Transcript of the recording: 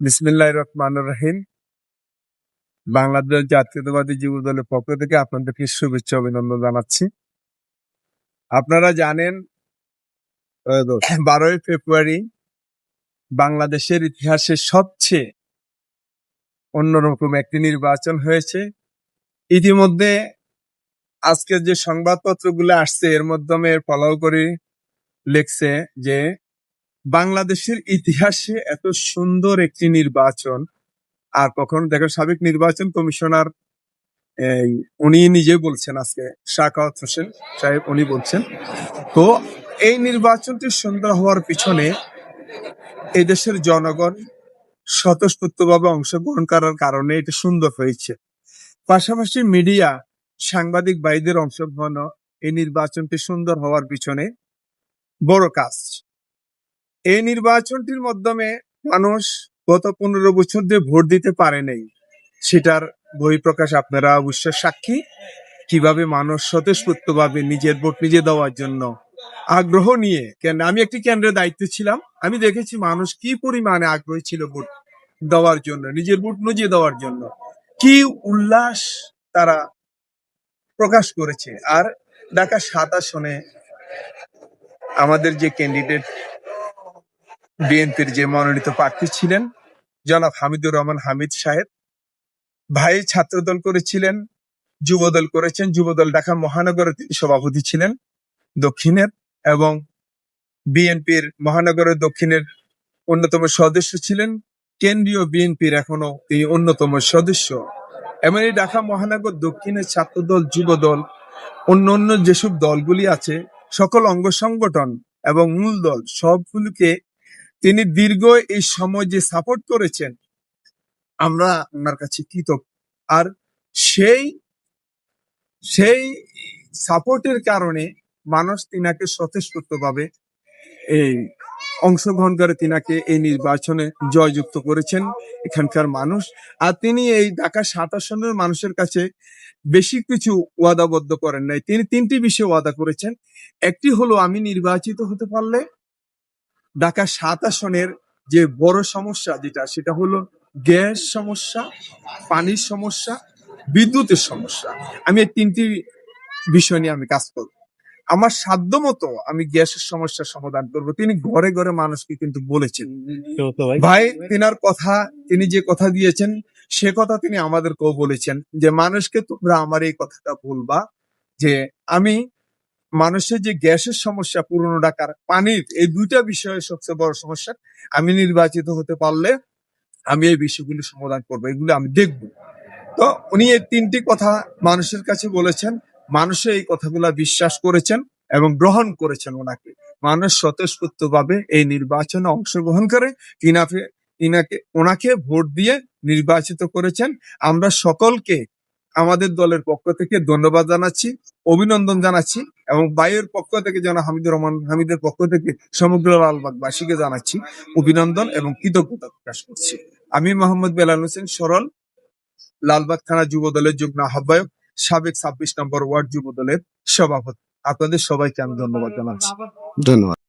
বিসমিল্লাহ রহমান রহিম। বাংলাদেশ জাতীয়তাবাদী যুব দলের পক্ষ থেকে আপনাদেরকে শুভেচ্ছা অভিনন্দন জানাচ্ছি। আপনারা জানেন বারোই ফেব্রুয়ারি বাংলাদেশের ইতিহাসে সবচেয়ে অন্যরকম একটি নির্বাচন হয়েছে। ইতিমধ্যে আজকে যে সংবাদপত্রগুলো আসছে, এর মাধ্যমে ফলো করে লেখছে যে বাংলাদেশের ইতিহাসে এত সুন্দর একটি নির্বাচন, আর কখনো দেখো সাবেক নির্বাচন কমিশনার উনি নিজে বলছেন আজকে শাকাওয়াত হোসেন সাহেব উনি বলছেন, তো এই নির্বাচনটি সুন্দর হওয়ার পিছনে এই দেশের জনগণ স্বতঃস্ফূর্তভাবে অংশগ্রহণ করার কারণে এটা সুন্দর হয়েছে। পাশাপাশি মিডিয়া, সাংবাদিক ভাইদের অংশগ্রহণ এই নির্বাচনটি সুন্দর হওয়ার পিছনে বড় কাজ। এই নির্বাচনটির মাধ্যমে মানুষ গত পনেরো বছর দিয়ে ভোট দিতে পারে নাই। সেটার বহিঃপ্রকাশ আপনারা অবশ্য সাক্ষী। কীভাবে মানুষ স্বতঃস্ফূর্তভাবে নিজের ভোট নিজে দেওয়ার জন্য আগ্রহ নিয়ে কেন আমি একটি কেন্দ্রের দায়িত্বে ছিলাম। আমি দেখেছি মানুষ কি পরিমাণে আগ্রহী ছিল ভোট দেওয়ার জন্য, নিজের ভোট নিজে দেওয়ার জন্য। কি উল্লাস তারা প্রকাশ করেছে। আর ঢাকা সাত আসনে আমাদের যে ক্যান্ডিডেট বিএনপির যে মনোনীত প্রার্থী ছিলেন জনাব হামিদুর রহমান হামিদ সাহেব, ভাই ছাত্রদল করেছিলেন, যুবদল করেছেন, যুবদল ঢাকা মহানগরের তিনি সভাপতি ছিলেন দক্ষিণের এবং বিএনপির মহানগরের দক্ষিণের অন্যতম সদস্য ছিলেন, কেন্দ্রীয় বিএনপির এখনও তিনি অন্যতম সদস্য। এবং এই ঢাকা মহানগর দক্ষিণের ছাত্রদল, যুবদল, অন্য অন্য যেসব দলগুলি আছে, সকল অঙ্গ সংগঠন এবং মূল দল সবগুলোকে তিনি দীর্ঘ এই সময় যে সাপোর্ট করেছেন, আমরা ওনার কাছে কৃতজ্ঞ। আর সেই সেই সাপোর্টের কারণে মানুষ তিনাকে স্বতঃস্ফূর্তভাবে এই অংশগ্রহণ করে, তিনাকে এই নির্বাচনে জয়যুক্ত করেছেন এখানকার মানুষ। আর তিনি এই ঢাকা সাত আসনের মানুষের কাছে বেশি কিছু ওয়াদাবদ্ধ করেন নাই। তিনি তিনটি বিষয়ে ওয়াদা করেছেন। একটি হলো, আমি নির্বাচিত হতে পারলে ঢাকা সাত আসনের যে বড় সমস্যা যেটা সেটা হলো গ্যাস সমস্যা পানির সমস্যা বিদ্যুতের সমস্যা। আমি এই তিনটি বিষয় নিয়ে আমি কাজ করব। আমার সাধ্য মতো আমি গ্যাসের সমস্যার সমাধান করব। তিনি ঘরে ঘরে মানুষকে কিন্তু বলেছেন। ভাই তিনার কথা তিনি যে কথা দিয়েছেন সে কথা তিনি আমাদেরকেও বলেছেন যে মানুষকে তোমরা আমার এই কথাটা বলবা যে আমি মানুষের যে গ্যাসের সমস্যা পুরনো ঢাকার পানির, এই দুইটা বিষয়ে সবচেয়ে বড় সমস্যা, আমি নির্বাচিত হতে পারলে আমি এই বিষয়গুলি সমাধান করব, এগুলো আমি দেখব। তো উনি এই তিনটি কথা মানুষের কাছে বলেছেন মানুষে এই কথাগুলা বিশ্বাস করেছেন এবং গ্রহণ করেছেন ওনাকে। মানুষ স্বতঃস্ফূর্ত ভাবে এই নির্বাচনে অংশগ্রহণ করে তিনাকে তিনাকে ওনাকে ভোট দিয়ে নির্বাচিত করেছেন। আমরা সকলকে আমাদের দলের পক্ষ থেকে ধন্যবাদ জানাচ্ছি, অভিনন্দন জানাচ্ছি এবং বাইয়ের পক্ষ থেকে যেন হামিদুর রহমান, হামিদের পক্ষ থেকে সমগ্র লালবাগবাসীকে জানাচ্ছি অভিনন্দন এবং কৃতজ্ঞতা প্রকাশ করছি। আমি মোহাম্মদ বেলাল হোসেন সরল, লালবাগ থানা যুব দলের যুগ্ম আহ্বায়ক, সাবেক ছাব্বিশ নম্বর ওয়ার্ড যুব দলের সভাপতি। আপনাদের সবাইকে আমি ধন্যবাদ জানাচ্ছি। ধন্যবাদ।